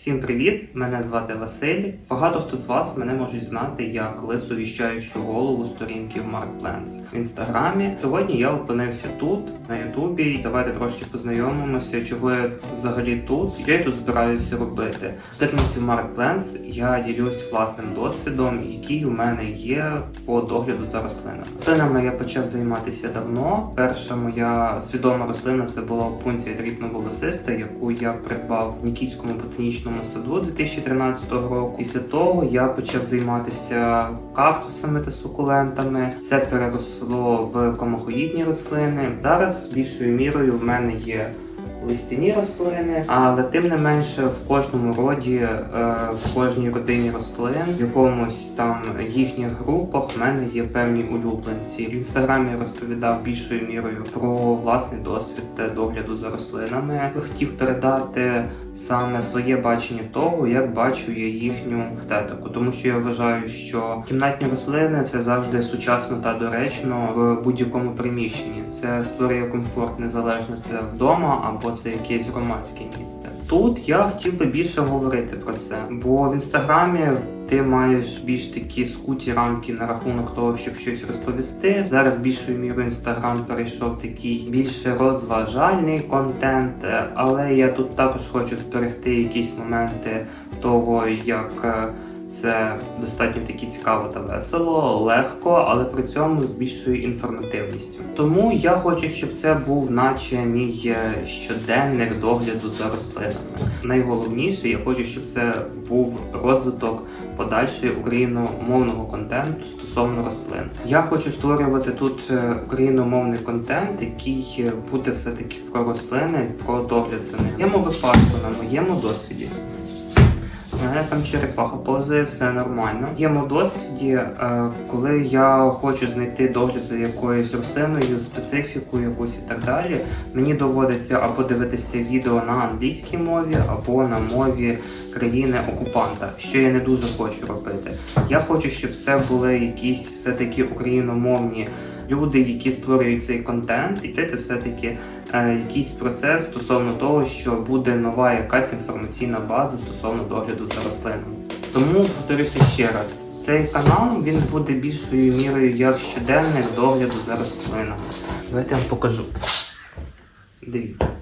Всім привіт! Мене звати Василь. Багато хто з вас мене можуть знати як лису віщаючу голову сторінки в Mark Plans в інстаграмі. Сьогодні я опинився тут, на Ютубі. Давайте трошки познайомимося, чого я взагалі тут, що я тут збираюся робити. В сторінці Mark Plans я ділюсь власним досвідом, який у мене є по догляду за рослинами. Рослинами я почав займатися давно. Перша моя свідома рослина це була опунція дрібноволосиста, яку я придбав в Нікійському ботанічному саду 2013 року. Після того я почав займатися кактусами та сукулентами. Це переросло в комахоїдні рослини. Зараз більшою мірою в мене є. Листяні рослини, але тим не менше в кожному роді, е, в кожній родині рослин, в якомусь там їхніх групах в мене є певні улюбленці. В інстаграмі розповідав більшою мірою про власний досвід догляду за рослинами. Хотів передати саме своє бачення того, як бачу я їхню естетику, тому що я вважаю, що кімнатні рослини це завжди сучасно та доречно в будь-якому приміщенні. Це створює комфорт незалежно це вдома або це якесь громадське місце. Тут я хотів би більше говорити про це, бо в інстаграмі ти маєш більш такі скуті рамки на рахунок того, щоб щось розповісти. Зараз більшою мірою інстаграм перейшов такий більше розважальний контент, е, але я тут також хочу зберегти якісь моменти того, як. Це достатньо таки цікаво та весело, легко, але при цьому з більшою інформативністю. Тому я хочу, щоб це був, наче мій е, щоденник догляду за рослинами. Найголовніше, я хочу, щоб це був розвиток подальший україномовного контенту стосовно рослин. Я хочу створювати тут е, україномовний контент, який е, буде все таки про рослини, про догляд за ними. В моєму випадку на моєму досвіді. Мене там черепаха повзає, все нормально. В моєму досвіді, е, коли я хочу знайти догляд за якоюсь рослиною, специфіку якусь і так далі, мені доводиться або дивитися відео на англійській мові, або на мові країни-окупанта, що я не дуже хочу робити. Я хочу, щоб це були якісь все-таки україномовні люди, які створюють цей контент, і це все-таки е, якийсь процес стосовно того, що буде нова якась інформаційна база стосовно догляду за рослинами. Тому повторюся ще раз. Цей канал він буде більшою мірою як щоденник догляду за рослинами. Давайте я вам покажу. Дивіться. Дивіться.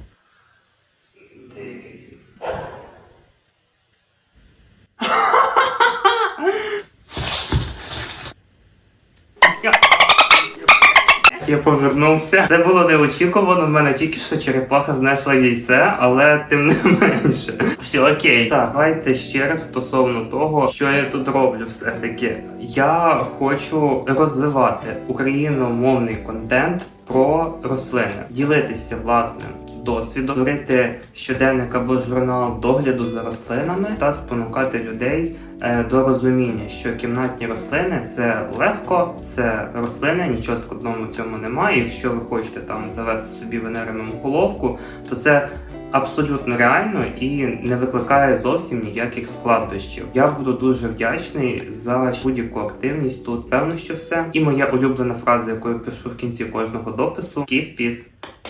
Я повернувся. Це було неочікувано. В мене тільки що черепаха знайшла яйце, але тим не менше. Все окей. Так, давайте ще раз стосовно того, що я тут роблю. Все таки я хочу розвивати україномовний контент про рослини, ділитися власним. Досвідом створити щоденник або журнал догляду за рослинами та спонукати людей е, до розуміння, що кімнатні рослини це легко, це рослини, нічого складного в цьому немає. Якщо ви хочете там завести собі венерину головку, то це абсолютно реально і не викликає зовсім ніяких складнощів. Я буду дуже вдячний за будь-яку активність тут. Певно, що все. І моя улюблена фраза, яку я пишу в кінці кожного допису: Кіс-піс.